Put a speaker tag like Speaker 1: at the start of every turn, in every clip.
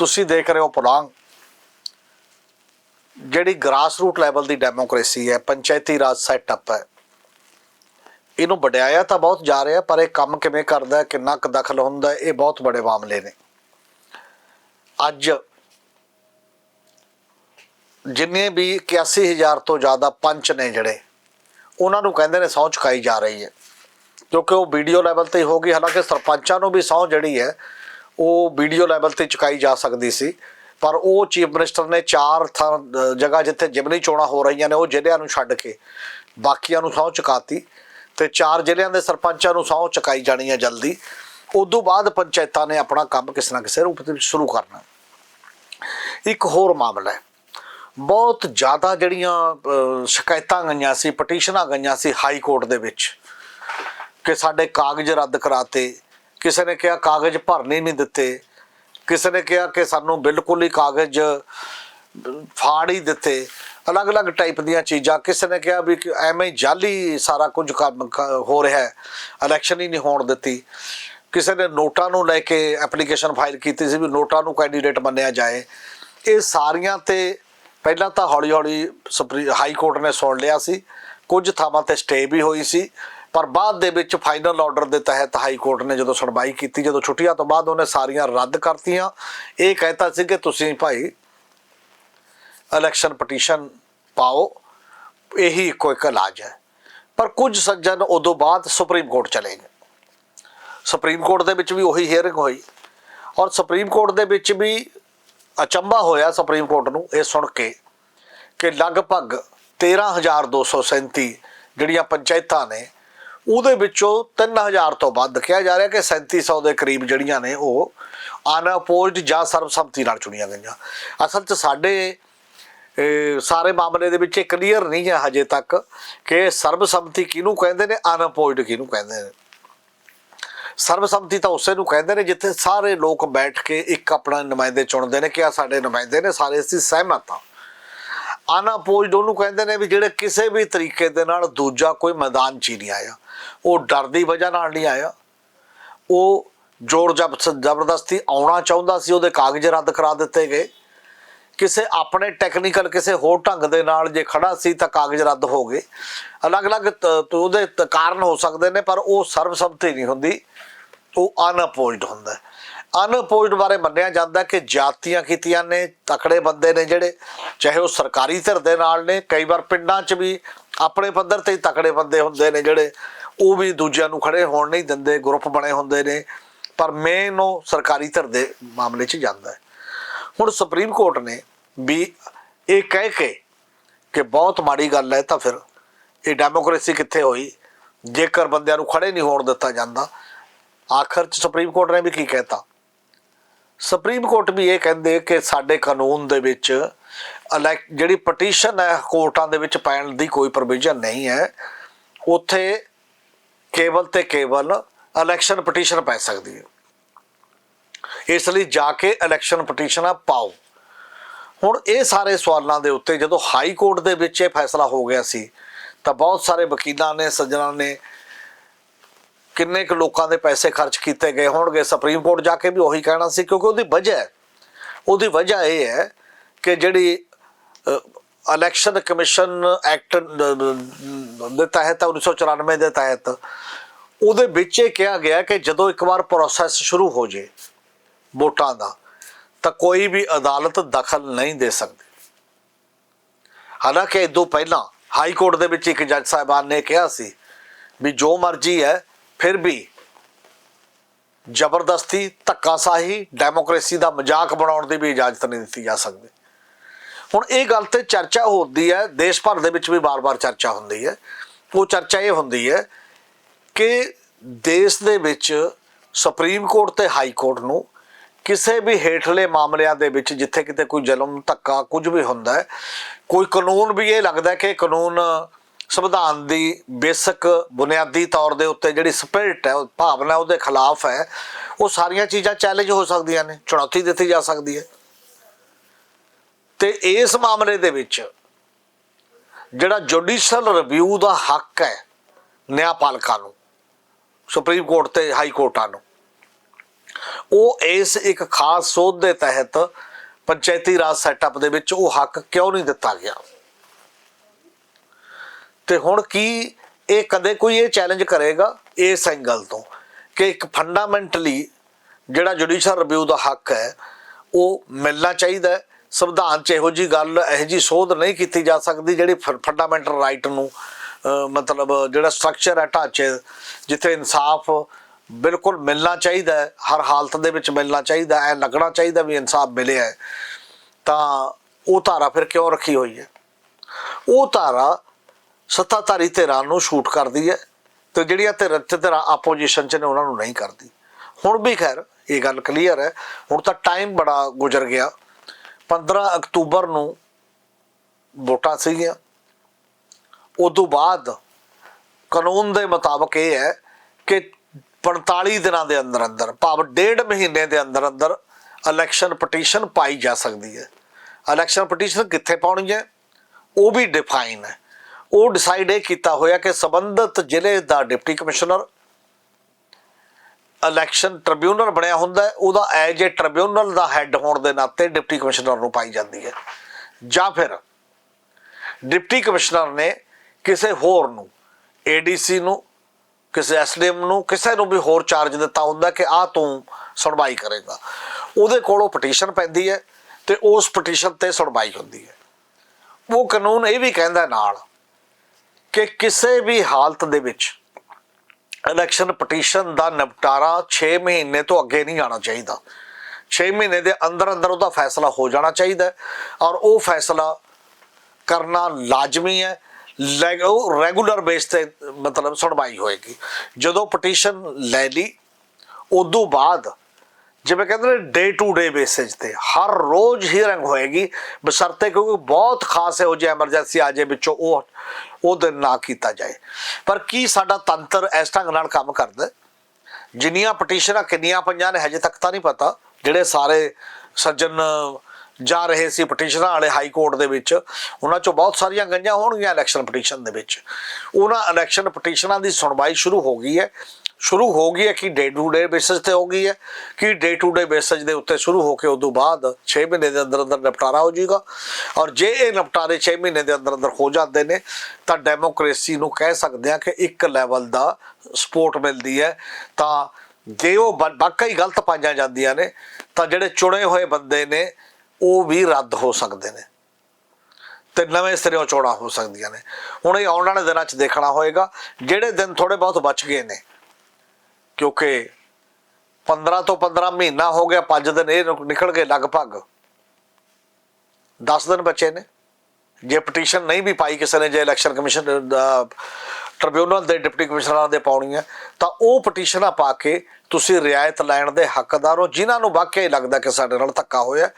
Speaker 1: ਤੁਸੀਂ ਦੇਖ ਰਹੇ ਹੋ ਪੁਲਾਂਗ ਜਿਹੜੀ ਗ੍ਰਾਸ ਰੂਟ ਲੈਵਲ ਦੀ ਡੈਮੋਕ੍ਰੇਸੀ ਹੈ, ਪੰਚਾਇਤੀ ਰਾਜ ਸੈਟਅਪ ਹੈ। ਇਹਨੂੰ ਵਡਿਆਇਆ ਤਾਂ ਬਹੁਤ ਜਾ ਰਿਹਾ, ਪਰ ਇਹ ਕੰਮ ਕਿਵੇਂ ਕਰਦਾ, ਕਿੰਨਾ ਕੁ ਦਖਲ ਹੁੰਦਾ, ਇਹ ਬਹੁਤ ਬੜੇ ਮਾਮਲੇ ਨੇ। ਅੱਜ ਜਿੰਨੇ ਵੀ 81000 ਤੋਂ ਜ਼ਿਆਦਾ ਪੰਚ ਨੇ ਜਿਹੜੇ, ਉਹਨਾਂ ਨੂੰ ਕਹਿੰਦੇ ਨੇ ਸਹੁੰ ਚੁਕਾਈ ਜਾ ਰਹੀ ਹੈ। ਕਿਉਂਕਿ ਉਹ ਵੀਡੀਓ ਲੈਵਲ ਤੇ ਹੀ ਹੋਗੀ ਹਾਲਾਂਕਿ ਸਰਪੰਚਾਂ ਨੂੰ ਵੀ ਸਹੁੰ ਜਿਹੜੀ ਹੈ ਉਹ ਵੀਡੀਓ ਲੈਵਲ ਤੇ ਚੁਕਾਈ ਜਾ ਸਕਦੀ ਸੀ। ਪਰ ਉਹ ਚੀਫ ਮਿਨਿਸਟਰ ਨੇ ਚਾਰ ਥਾਂ ਜਗ੍ਹਾ ਜਿੱਥੇ ਜਿਮਨੀ ਚੋਣਾਂ ਹੋ ਰਹੀਆਂ ਨੇ, ਉਹ ਜ਼ਿਲ੍ਹਿਆਂ ਨੂੰ ਛੱਡ ਕੇ ਬਾਕੀਆਂ ਨੂੰ ਸਹੁੰ ਚੁਕਾਤੀ ਤੇ ਚਾਰ ਜ਼ਿਲ੍ਹਿਆਂ ਦੇ ਸਰਪੰਚਾਂ ਨੂੰ ਸਹੁੰ ਚੁਕਾਈ ਜਾਣੀ ਹੈ ਜਲਦੀ। ਉਦੋਂ ਬਾਅਦ ਪੰਚਾਇਤਾਂ ਨੇ ਆਪਣਾ ਕੰਮ ਕਿਸੇ ਨਾ ਕਿਸੇ ਰੂਪ ਦੇ ਵਿੱਚ ਸ਼ੁਰੂ ਕਰਨਾ। ਇੱਕ ਹੋਰ ਮਾਮਲਾ ਹੈ। ਬਹੁਤ ਜ਼ਿਆਦਾ ਜਿਹੜੀਆਂ ਸ਼ਿਕਾਇਤਾਂ ਗਈਆਂ ਸੀ, ਪਟੀਸ਼ਨਾਂ ਗਈਆਂ ਸੀ ਹਾਈ ਕੋਰਟ ਦੇ ਵਿੱਚ ਕਿ ਸਾਡੇ ਕਾਗਜ਼ ਰੱਦ ਕਰਾਤੇ ਕਿਸੇ ਨੇ ਕਿਹਾ ਕਾਗਜ਼ ਭਰਨੇ ਨਹੀਂ ਦਿੱਤੇ, ਕਿਸੇ ਨੇ ਕਿਹਾ ਕਿ ਸਾਨੂੰ ਬਿਲਕੁਲ ਹੀ ਕਾਗਜ਼ ਫਾੜ ਹੀ ਦਿੱਤੇ, ਅਲੱਗ-ਅਲੱਗ ਟਾਈਪ ਦੀਆਂ ਚੀਜ਼ਾਂ, ਕਿਸੇ ਨੇ ਕਿਹਾ ਵੀ ਕਿ ਐਵੇਂ ਹੀ ਜਾਲੀ ਸਾਰਾ ਕੁਝ ਕੰਮ ਕ- ਹੋ ਰਿਹਾ ਹੈ ਇਲੈਕਸ਼ਨ ਹੀ ਨਹੀਂ ਹੋਣ ਦਿੱਤੀ। ਕਿਸੇ ਨੇ ਨੋਟਾਂ ਨੂੰ ਲੈ ਕੇ ਐਪਲੀਕੇਸ਼ਨ ਫਾਈਲ ਕੀਤੀ ਸੀ ਵੀ ਨੋਟਾਂ ਨੂੰ ਕੈਂਡੀਡੇਟ ਮੰਨਿਆ ਜਾਏ। ਇਹ ਸਾਰੀਆਂ ਤੇ ਪਹਿਲਾਂ ਤਾਂ ਹੌਲੀ-ਹੌਲੀ ਸੁਪਰੀ ਹਾਈ ਕੋਰਟ ਨੇ ਸੁਣ ਲਿਆ ਸੀ, ਕੁਝ ਥਾਵਾਂ ਤੇ ਸਟੇ ਵੀ ਹੋਈ ਸੀ। ਪਰ ਬਾਅਦ ਦੇ ਵਿੱਚ ਫਾਈਨਲ ਆਰਡਰ ਦੇ ਤਹਿਤ ਹਾਈ ਕੋਰਟ ਨੇ ਜਦੋਂ ਸੁਣਵਾਈ ਕੀਤੀ, ਜਦੋਂ ਛੁੱਟੀਆਂ ਤੋਂ ਬਾਅਦ ਉਹਨੇ ਸਾਰੀਆਂ ਰੱਦ ਕਰਤੀਆਂ। ਇਹ ਕਹਿਤਾ ਸੀ ਕਿ ਤੁਸੀਂ ਭਾਈ ਇਲੈਕਸ਼ਨ ਪਟੀਸ਼ਨ ਪਾਓ, ਇਹੀ ਇੱਕੋ ਇੱਕ ਇਲਾਜ ਹੈ। ਪਰ ਕੁਝ ਸੱਜਣ ਉਦੋਂ ਬਾਅਦ ਸੁਪਰੀਮ ਕੋਰਟ ਚਲੇ ਗਏ। ਸੁਪਰੀਮ ਕੋਰਟ ਦੇ ਵਿੱਚ ਵੀ ਉਹੀ ਹੀਅਰਿੰਗ ਹੋਈ ਔਰ ਸੁਪਰੀਮ ਕੋਰਟ ਦੇ ਵਿੱਚ ਵੀ ਅਚੰਭਾ ਹੋਇਆ ਸੁਪਰੀਮ ਕੋਰਟ ਨੂੰ ਇਹ ਸੁਣ ਕੇ ਕਿ ਲਗਭਗ 13237 ਜਿਹੜੀਆਂ ਪੰਚਾਇਤਾਂ ਨੇ ਉਹਦੇ ਵਿੱਚੋਂ 3000 ਤੋਂ ਵੱਧ ਕਿਹਾ ਜਾ ਰਿਹਾ ਕਿ 3700 ਦੇ ਕਰੀਬ ਜਿਹੜੀਆਂ ਨੇ ਉਹ ਅਨਅਪੋਜ਼ਡ ਜਾਂ ਸਰਬਸੰਮਤੀ ਨਾਲ ਚੁਣੀਆਂ ਗਈਆਂ। ਅਸਲ 'ਚ ਸਾਡੇ ਸਾਰੇ ਮਾਮਲੇ ਦੇ ਵਿੱਚ ਇਹ ਕਲੀਅਰ ਨਹੀਂ ਹੈ ਹਜੇ ਤੱਕ ਕਿ ਸਰਬਸੰਮਤੀ ਕਿਹਨੂੰ ਕਹਿੰਦੇ ਨੇ ਅਨਅਪੋਜ਼ਡ ਕਿਹਨੂੰ ਕਹਿੰਦੇ ਨੇ। ਸਰਬਸੰਮਤੀ ਤਾਂ ਉਸੇ ਨੂੰ ਕਹਿੰਦੇ ਨੇ ਜਿੱਥੇ ਸਾਰੇ ਲੋਕ ਬੈਠ ਕੇ ਇੱਕ ਆਪਣਾ ਨੁਮਾਇੰਦੇ ਚੁਣਦੇ ਨੇ ਕਿ ਆ ਸਾਡੇ ਨੁਮਾਇੰਦੇ ਨੇ, ਸਾਰੇ ਅਸੀਂ ਸਹਿਮਤ ਹਾਂ। ਅਨਅਪੋਜ਼ਡ ਉਹਨੂੰ ਕਹਿੰਦੇ ਨੇ ਵੀ ਜਿਹੜੇ ਕਿਸੇ ਵੀ ਤਰੀਕੇ ਦੇ ਨਾਲ ਦੂਜਾ ਕੋਈ ਮੈਦਾਨ 'ਚ ਹੀ ਨਹੀਂ ਆਇਆ। ਉਹ ਡਰ ਦੀ ਵਜ੍ਹਾ ਨਾਲ ਨਹੀਂ ਆਇਆ। ਉਹ ਜ਼ੋਰ ਜਬ, ਜ਼ਬਰਦਸਤੀ ਆਉਣਾ ਚਾਹੁੰਦਾ ਸੀ, ਉਹਦੇ ਕਾਗਜ਼ ਰੱਦ ਕਰਾ ਦਿੱਤੇ ਗਏ। ਕਿਸੇ ਆਪਣੇ ਟੈਕਨੀਕਲ ਕਿਸੇ ਹੋਰ ਢੰਗ ਦੇ ਨਾਲ ਜੇ ਖੜਾ ਸੀ ਤਾਂ ਕਾਗਜ਼ ਰੱਦ ਹੋ ਗਏ। ਅਲੱਗ-ਅਲੱਗ ਉਹਦੇ ਤ- ਕਾਰਨ ਹੋ ਸਕਦੇ ਨੇ, ਪਰ ਉਹ ਸਰਬਸੰਮਤੀ ਨਹੀਂ ਹੁੰਦੀ। ਉਹ ਅਨਅਪੋਜ਼ਡ ਹੁੰਦਾ ਹੈ ਅਨਅਪੋਜ਼ਡ ਬਾਰੇ ਮੰਨਿਆ ਜਾਂਦਾ ਕਿ ਜਾਤੀਆਂ ਕੀਤੀਆਂ ਨੇ, ਤਕੜੇ ਬੰਦੇ ਨੇ ਜਿਹੜੇ, ਚਾਹੇ ਉਹ ਸਰਕਾਰੀ ਧਿਰ ਦੇ ਨਾਲ ਨੇ, ਕਈ ਵਾਰ ਪਿੰਡਾਂ 'ਚ ਵੀ ਆਪਣੇ ਪੱਧਰ ਤੇ ਹੀ ਤਕੜੇ ਬੰਦੇ ਹੁੰਦੇ ਨੇ ਜਿਹੜੇ, ਉਹ ਵੀ ਦੂਜਿਆਂ ਨੂੰ ਖੜੇ ਹੋਣ ਨਹੀਂ ਦਿੰਦੇ, ਗਰੁੱਪ ਬਣੇ ਹੁੰਦੇ ਨੇ, ਪਰ ਮੇਨ ਉਹ ਸਰਕਾਰੀ ਧਿਰ ਦੇ ਮਾਮਲੇ 'ਚ ਜਾਂਦਾ ਹੈ। ਹੁਣ ਸੁਪਰੀਮ ਕੋਰਟ ਨੇ ਵੀ ਇਹ ਕਹਿ ਕੇ ਕਿ ਬਹੁਤ ਮਾੜੀ ਗੱਲ ਹੈ ਤਾਂ ਫਿਰ ਇਹ ਡੈਮੋਕ੍ਰੇਸੀ ਕਿੱਥੇ ਹੋਈ? ਜੇਕਰ ਬੰਦਿਆਂ ਨੂੰ ਖੜੇ ਨਹੀਂ ਹੋਣ ਦਿੱਤਾ ਜਾਂਦਾ, ਆਖਰ ਚ ਸੁਪਰੀਮ ਕੋਰਟ ਨੇ ਵੀ ਕੀ ਕਹਿਤਾ? ਸੁਪਰੀਮ ਕੋਰਟ ਵੀ ਇਹ ਕਹਿੰਦੇ ਕਿ ਸਾਡੇ ਕਾਨੂੰਨ ਦੇ ਵਿੱਚ elec- ਜਿਹੜੀ ਪਟੀਸ਼ਨ ਹੈ ਕੋਰਟਾਂ ਦੇ ਵਿੱਚ ਪੈਣ ਦੀ ਕੋਈ ਪ੍ਰੋਵੀਜ਼ਨ ਨਹੀਂ ਹੈ। ਉੱਥੇ ਕੇਵਲ ਤੇ ਕੇਵਲ ਇਲੈਕਸ਼ਨ ਪਟੀਸ਼ਨ ਪੈ ਸਕਦੀ ਹੈ। ਇਸ ਲਈ ਜਾ ਕੇ ਇਲੈਕਸ਼ਨ ਪਟੀਸ਼ਨਾਂ ਪਾਓ। ਹੁਣ ਇਹ ਸਾਰੇ ਸਵਾਲਾਂ ਦੇ ਉੱਤੇ ਜਦੋਂ ਹਾਈ ਕੋਰਟ ਦੇ ਵਿੱਚ ਇਹ ਫੈਸਲਾ ਹੋ ਗਿਆ ਸੀ, ਤਾਂ ਬਹੁਤ ਸਾਰੇ ਵਕੀਲਾਂ ਨੇ, ਸੱਜਣਾਂ ਨੇ ਕਿੰਨੇ ਕੁ ਲੋਕਾਂ ਦੇ ਪੈਸੇ ਖਰਚ ਕੀਤੇ ਗਏ ਹੋਣਗੇ? ਸੁਪਰੀਮ ਕੋਰਟ ਜਾ ਕੇ ਵੀ ਉਹੀ ਕਹਿਣਾ ਸੀ, ਕਿਉਂਕਿ ਉਹਦੀ ਵਜ੍ਹਾ ਉਹਦੀ ਵਜ੍ਹਾ ਇਹ ਹੈ ਕਿ ਜਿਹੜੀ ਇਲੈਕਸ਼ਨ ਕਮਿਸ਼ਨ ਐਕਟ ਦੇ ਤਹਿਤ 1994 ਦੇ ਤਹਿਤ, ਉਹਦੇ ਵਿੱਚ ਇਹ ਕਿਹਾ ਗਿਆ ਕਿ ਜਦੋਂ ਇੱਕ ਵਾਰ ਪ੍ਰੋਸੈਸ ਸ਼ੁਰੂ ਹੋ ਜੇ ਵੋਟਾਂ ਦਾ, ਤਾਂ ਕੋਈ ਵੀ ਅਦਾਲਤ ਦਖਲ ਨਹੀਂ ਦੇ ਸਕਦੀ। ਹਾਲਾਂਕਿ ਇਹ ਤੋਂ ਪਹਿਲਾਂ ਹਾਈ ਕੋਰਟ ਦੇ ਵਿੱਚ ਇੱਕ ਜੱਜ ਸਾਹਿਬਾਨ ਨੇ ਕਿਹਾ ਸੀ ਵੀ ਜੋ ਮਰਜ਼ੀ ਹੈ ਫਿਰ ਵੀ ਜ਼ਬਰਦਸਤੀ, ਧੱਕਾਸ਼ਾਹੀ, ਡੈਮੋਕ੍ਰੇਸੀ ਦਾ ਮਜ਼ਾਕ ਬਣਾਉਣ ਦੀ ਵੀ ਇਜਾਜ਼ਤ ਨਹੀਂ ਦਿੱਤੀ ਜਾ ਸਕਦੀ। ਹੁਣ ਇਹ ਗੱਲ ਤੇ ਚਰਚਾ ਹੁੰਦੀ ਹੈ, ਦੇਸ਼ ਭਰ ਦੇ ਵਿੱਚ ਵੀ ਬਾਰ-ਬਾਰ ਚਰਚਾ ਹੁੰਦੀ ਹੈ। ਉਹ ਚਰਚਾ ਇਹ ਹੁੰਦੀ ਹੈ ਕਿ ਦੇਸ਼ ਦੇ ਵਿੱਚ ਸੁਪਰੀਮ ਕੋਰਟ ਤੇ ਹਾਈ ਕੋਰਟ ਨੂੰ ਕਿਸੇ ਵੀ ਹੇਠਲੇ ਮਾਮਲਿਆਂ ਦੇ ਵਿੱਚ ਜਿੱਥੇ ਕਿਤੇ ਕੋਈ ਜ਼ੁਲਮ, ਧੱਕਾ ਕੁਝ ਵੀ ਹੁੰਦਾ ਹੈ, ਕੋਈ ਕਾਨੂੰਨ ਵੀ ਇਹ ਲੱਗਦਾ ਕਿ ਕਾਨੂੰਨ ਸੰਵਿਧਾਨ ਦੀ ਬੇਸਿਕ ਬੁਨਿਆਦੀ ਤੌਰ ਦੇ ਉੱਤੇ ਜਿਹੜੀ ਸਪਿਰਿਟ ਹੈ, ਭਾਵਨਾ ਉਹਦੇ ਖਿਲਾਫ ਹੈ, ਉਹ ਸਾਰੀਆਂ ਚੀਜ਼ਾਂ ਚੈਲੰਜ ਹੋ ਸਕਦੀਆਂ ਨੇ, ਚੁਣੌਤੀ ਦਿੱਤੀ ਜਾ ਸਕਦੀ ਹੈ। ਤੇ ਇਸ ਮਾਮਲੇ ਦੇ ਵਿੱਚ ਜਿਹੜਾ ਜੁਡੀਸ਼ੀਅਲ ਰਿਵਿਊ ਦਾ ਹੱਕ ਹੈ ਨਿਆਂਪਾਲਕਾਂ ਨੂੰ, ਸੁਪਰੀਮ ਕੋਰਟ ਤੇ ਹਾਈ ਕੋਰਟਾਂ ਨੂੰ, ਉਹ ਇਸ ਇੱਕ ਖਾਸ ਸੋਧ ਦੇ ਤਹਿਤ ਪੰਚਾਇਤੀ ਰਾਜ ਸੈਟਅਪ ਦੇ ਵਿੱਚ ਉਹ ਹੱਕ ਕਿਉਂ ਨਹੀਂ ਦਿੱਤਾ ਗਿਆ? ਤੇ ਹੁਣ ਕੀ ਇਹ ਕਦੇ ਕੋਈ ਇਹ ਚੈਲੰਜ ਕਰੇਗਾ ਇਸ ਐਂਗਲ ਤੋਂ ਕਿ ਇੱਕ ਫੰਡਾਮੈਂਟਲੀ ਜਿਹੜਾ ਜੁਡੀਸ਼ੀਅਲ ਰਿਵਿਊ ਦਾ ਹੱਕ ਹੈ, ਉਹ ਮਿਲਣਾ ਚਾਹੀਦਾ ਹੈ। ਸੰਵਿਧਾਨ 'ਚ ਇਹੋ ਜੀ ਗੱਲ, ਇਹੋ ਜੀ ਸੋਧ ਨਹੀਂ ਕੀਤੀ ਜਾ ਸਕਦੀ ਜਿਹੜੀ ਫੰਡਾਮੈਂਟਲ ਰਾਈਟ ਨੂੰ ਮਤਲਬ ਜਿਹੜਾ ਸਟਰਕਚਰ ਹੈ ਢਾਂਚੇ ਜਿੱਥੇ ਇਨਸਾਫ ਬਿਲਕੁਲ ਮਿਲਣਾ ਚਾਹੀਦਾ ਹੈ, ਹਰ ਹਾਲਤ ਦੇ ਵਿੱਚ ਮਿਲਣਾ ਚਾਹੀਦਾ ਹੈ ਲੱਗਣਾ ਚਾਹੀਦਾ ਵੀ ਇਨਸਾਫ ਮਿਲਿਆ ਹੈ। ਤਾਂ ਉਹ ਧਾਰਾ ਫਿਰ ਕਿਉਂ ਰੱਖੀ ਹੋਈ ਹੈ? ਉਹ ਧਾਰਾ ਸੱਤਾਧਾਰੀ ਧਿਰਾਂ ਨੂੰ ਸ਼ੂਟ ਕਰਦੀ ਹੈ ਤੇ ਜਿਹੜੀਆਂ ਧਿਰ ਧਿਰਾਂ ਆਪੋਜੀਸ਼ਨ ਚ ਨੇ ਉਹਨਾਂ ਨੂੰ ਨਹੀਂ ਕਰਦੀ। ਹੁਣ ਵੀ ਖੈਰ ਇਹ ਗੱਲ ਕਲੀਅਰ ਹੈ। ਹੁਣ ਤਾਂ ਟਾਈਮ ਬੜਾ ਗੁਜ਼ਰ ਗਿਆ। 15 ਅਕਤੂਬਰ ਨੂੰ ਵੋਟਾਂ ਸੀਗੀਆਂ। ਉਦੋਂ ਬਾਅਦ ਕਾਨੂੰਨ ਦੇ ਮੁਤਾਬਕ ਇਹ ਹੈ ਕਿ 45 ਦਿਨਾਂ ਦੇ ਅੰਦਰ ਅੰਦਰ, ਭਾਵ ਡੇਢ ਮਹੀਨੇ ਦੇ ਅੰਦਰ ਅੰਦਰ ਇਲੈਕਸ਼ਨ ਪਟੀਸ਼ਨ ਪਾਈ ਜਾ ਸਕਦੀ ਹੈ। ਇਲੈਕਸ਼ਨ ਪਟੀਸ਼ਨ ਕਿੱਥੇ ਪਾਉਣੀ ਹੈ? ਉਹ ਵੀ ਡਿਫਾਈਨ ਹੈ। ਉਹ ਡਿਸਾਈਡ ਇਹ ਕੀਤਾ ਹੋਇਆ ਕਿ ਸੰਬੰਧਿਤ ਜ਼ਿਲ੍ਹੇ ਦਾ ਡਿਪਟੀ ਕਮਿਸ਼ਨਰ ਇਲੈਕਸ਼ਨ ਟ੍ਰਿਬਿਊਨਲ ਬਣਿਆ ਹੁੰਦਾ ਉਹਦਾ ਐਜ ਏ ਟ੍ਰਿਬਿਊਨਲ ਦਾ ਹੈੱਡ ਹੋਣ ਦੇ ਨਾਤੇ ਡਿਪਟੀ ਕਮਿਸ਼ਨਰ ਨੂੰ ਪਾਈ ਜਾਂਦੀ ਹੈ। ਜਾਂ ਫਿਰ ਡਿਪਟੀ ਕਮਿਸ਼ਨਰ ਨੇ ਕਿਸੇ ਹੋਰ ਨੂੰ ਏਡੀਸੀ ਨੂੰ, ਕਿਸੇ ਐਸਡੀਐਮ ਨੂੰ, ਕਿਸੇ ਨੂੰ ਵੀ ਹੋਰ ਚਾਰਜ ਦਿੱਤਾ ਹੁੰਦਾ ਕਿ ਆ ਤੂੰ ਸੁਣਵਾਈ ਕਰੇਗਾ। ਉਹਦੇ ਕੋਲੋਂ ਪਟੀਸ਼ਨ ਪੈਂਦੀ ਹੈ ਤੇ ਉਸ ਪਟੀਸ਼ਨ ਤੇ ਸੁਣਵਾਈ ਹੁੰਦੀ ਹੈ। ਉਹ ਕਾਨੂੰਨ ਇਹ ਵੀ ਕਹਿੰਦਾ ਨਾਲ ਕਿ ਕਿਸੇ ਵੀ ਹਾਲਤ ਦੇ ਵਿੱਚ ਇਲੈਕਸ਼ਨ ਪਟੀਸ਼ਨ ਦਾ ਨਿਪਟਾਰਾ 6 ਮਹੀਨੇ ਤੋਂ ਅੱਗੇ ਨਹੀਂ ਆਣਾ ਚਾਹੀਦਾ। 6 ਮਹੀਨੇ ਦੇ ਅੰਦਰ ਅੰਦਰ ਉਹਦਾ ਫੈਸਲਾ ਹੋ ਜਾਣਾ ਚਾਹੀਦਾ ਔਰ ਉਹ ਫੈਸਲਾ ਕਰਨਾ ਲਾਜ਼ਮੀ ਹੈ। ਲੈ- ਉਹ ਰੈਗੂਲਰ ਬੇਸ ਤੇ ਮਤਲਬ ਸੁਣਵਾਈ ਹੋਏਗੀ। ਜਦੋਂ ਪਟੀਸ਼ਨ ਲੈ ਲਈ, ਉਦੋਂ ਬਾਅਦ ਜਿਵੇਂ ਕਹਿੰਦੇ ਨੇ ਡੇ ਟੂ ਡੇ ਬੇਸਿਸ ਤੇ, ਹਰ ਰੋਜ਼ ਹੀਅਰਿੰਗ ਹੋਏਗੀ। ਬਸ਼ਰਤੇ ਕਿਉਂਕਿ ਬਹੁਤ ਖਾਸ ਇਹੋ ਜਿਹੀ ਐਮਰਜੈਂਸੀ ਆ ਜੇ ਵਿੱਚੋਂ ਉਹ ਉਹ ਦਿਨ ਨਾ ਕੀਤਾ ਜਾਏ। ਪਰ ਕੀ ਸਾਡਾ ਤੰਤਰ ਇਸ ਢੰਗ ਨਾਲ ਕੰਮ ਕਰਦਾ? ਜਿੰਨੀਆਂ ਪਟੀਸ਼ਨਾਂ ਕਿੰਨੀਆਂ ਪਈਆਂ ਨੇ, ਹਜੇ ਤੱਕ ਤਾਂ ਨਹੀਂ ਪਤਾ। ਜਿਹੜੇ ਸਾਰੇ ਸੱਜਣ ਜਾ ਰਹੇ ਸੀ ਪਟੀਸ਼ਨਾਂ ਵਾਲੇ ਹਾਈ ਕੋਰਟ ਦੇ ਵਿੱਚ, ਉਹਨਾਂ ਚੋਂ ਬਹੁਤ ਸਾਰੀਆਂ ਗਈਆਂ ਹੋਣਗੀਆਂ ਇਲੈਕਸ਼ਨ ਪਟੀਸ਼ਨ ਦੇ ਵਿੱਚ। ਉਹਨਾਂ ਇਲੈਕਸ਼ਨ ਪਟੀਸ਼ਨਾਂ ਦੀ ਸੁਣਵਾਈ ਸ਼ੁਰੂ ਹੋ ਗਈ ਹੈ। ਸ਼ੁਰੂ ਹੋ ਗਈ ਹੈ ਕਿ ਡੇ ਟੂ ਡੇ ਬੇਸਿਸ ਤੇ ਹੋ ਗਈ ਹੈ। ਕਿ ਡੇ ਟੂ ਡੇ ਬੇਸਿਸ ਦੇ ਉੱਤੇ ਸ਼ੁਰੂ ਹੋ ਕੇ ਉਦੋਂ ਬਾਅਦ 6 ਮਹੀਨੇ ਦੇ ਅੰਦਰ ਅੰਦਰ ਨਿਪਟਾਰਾ ਹੋ ਜਾਏਗਾ। ਔਰ ਜੇ ਇਹ ਨਿਪਟਾਰੇ 6 ਮਹੀਨੇ ਦੇ ਅੰਦਰ ਅੰਦਰ ਹੋ ਜਾਂਦੇ ਨੇ, ਤਾਂ ਡੈਮੋਕ੍ਰੇਸੀ ਨੂੰ ਕਹਿ ਸਕਦੇ ਹਾਂ ਕਿ ਇੱਕ ਲੈਵਲ ਦਾ ਸਪੋਰਟ ਮਿਲਦੀ ਹੈ। ਤਾਂ ਜੇ ਉਹ ਵਾ- ਵਾਕਈ ਗਲਤ ਪਾਈਆਂ ਜਾਂਦੀਆਂ ਨੇ, ਤਾਂ ਜਿਹੜੇ ਚੁਣੇ ਹੋਏ ਬੰਦੇ ਨੇ, ਉਹ ਵੀ ਰੱਦ ਹੋ ਸਕਦੇ ਨੇ। ਤੇ ਨਵੇਂ ਸਿਰਿਓਂ ਚੋਣਾਂ ਹੋ ਸਕਦੀਆਂ ਨੇ। ਹੁਣ ਇਹ ਆਉਣ ਵਾਲੇ ਦਿਨਾਂ 'ਚ ਦੇਖਣਾ ਹੋਏਗਾ। ਜਿਹੜੇ ਦਿਨ ਥੋੜੇ ਬਹੁਤ ਬਚ ਗਏ ਨੇ ਕਿਉਂਕਿ 15 ਤੋਂ 15 ਮਹੀਨਾ ਹੋ ਗਿਆ 5 ਦਿਨ ਇਹ ਨਿਕਲ ਗਏ ਲਗਭਗ। 10 ਦਿਨ ਬਚੇ ਨੇ। ਜੇ ਪਟੀਸ਼ਨ ਨਹੀਂ ਵੀ ਪਾਈ ਕਿਸੇ ਨੇ, ਜੇ ਇਲੈਕਸ਼ਨ ਕਮਿਸ਼ਨ ਟ੍ਰਿਬਿਊਨਲ ਦੇ ਡਿਪਟੀ ਕਮਿਸ਼ਨਰਾਂ ਦੇ ਪਾਉਣੀ ਹੈ, ਤਾਂ ਉਹ ਪਟੀਸ਼ਨਾਂ ਪਾ ਕੇ ਤੁਸੀਂ ਰਿਆਇਤ ਲੈਣ ਦੇ ਹੱਕਦਾਰ ਹੋ, ਜਿਨ੍ਹਾਂ ਨੂੰ ਵਾਕਿਆ ਹੀ ਲੱਗਦਾ ਕਿ ਸਾਡੇ ਨਾਲ ਧੱਕਾ ਹੋਇਆ।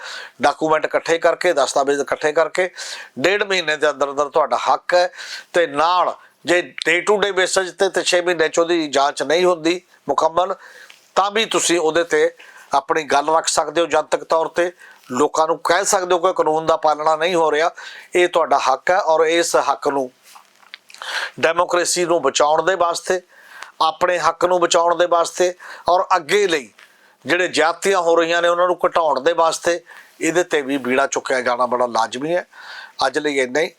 Speaker 1: ਡਾਕੂਮੈਂਟ ਇਕੱਠੇ ਕਰਕੇ, ਦਸਤਾਵੇਜ਼ ਇਕੱਠੇ ਕਰਕੇ, ਡੇਢ ਮਹੀਨੇ ਦੇ ਅੰਦਰ ਅੰਦਰ ਤੁਹਾਡਾ ਹੱਕ ਹੈ ਤੇ ਨਾਲ ਜੇ ਡੇ ਟੂ ਡੇ ਬੇਸਿਸ ਤੇ ਤੇ 6 ਮਹੀਨੇ ਚ ਉਹਦੀ ਜਾਂਚ ਨਹੀਂ ਹੁੰਦੀ ਮੁਕੰਮਲ, ਤਾਂ ਵੀ ਤੁਸੀਂ ਉਹਦੇ ਤੇ ਆਪਣੀ ਗੱਲ ਰੱਖ ਸਕਦੇ ਹੋ ਜਨਤਕ ਤੌਰ ਤੇ। ਲੋਕਾਂ ਨੂੰ ਕਹਿ ਸਕਦੇ ਹੋ ਕਿ ਕਾਨੂੰਨ ਦਾ ਪਾਲਣਾ ਨਹੀਂ ਹੋ ਰਿਹਾ। ਇਹ ਤੁਹਾਡਾ ਹੱਕ ਹੈ ਔਰ ਇਸ ਹੱਕ ਨੂੰ ਡੈਮੋਕ੍ਰੇਸੀ ਨੂੰ ਬਚਾਉਣ ਦੇ ਵਾਸਤੇ, ਆਪਣੇ ਹੱਕ ਨੂੰ ਬਚਾਉਣ ਦੇ ਵਾਸਤੇ ਔਰ ਅੱਗੇ ਲਈ ਜਿਹੜੇ ਜਾਤੀਆਂ ਹੋ ਰਹੀਆਂ ਨੇ ਉਹਨਾਂ ਨੂੰ ਘਟਾਉਣ ਦੇ ਵਾਸਤੇ ਇਹਦੇ ਤੇ ਵੀ ਬੀੜਾ ਚੁੱਕਿਆ ਜਾਣਾ ਬੜਾ ਲਾਜ਼ਮੀ ਹੈ। ਅੱਜ ਲਈ ਇੰਨਾ ਹੀ।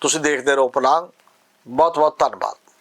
Speaker 1: ਤੁਸੀਂ ਦੇਖਦੇ ਰਹੋ ਪਲਾਂਗ ਬਹੁਤ ਬਹੁਤ ਧੰਨਵਾਦ।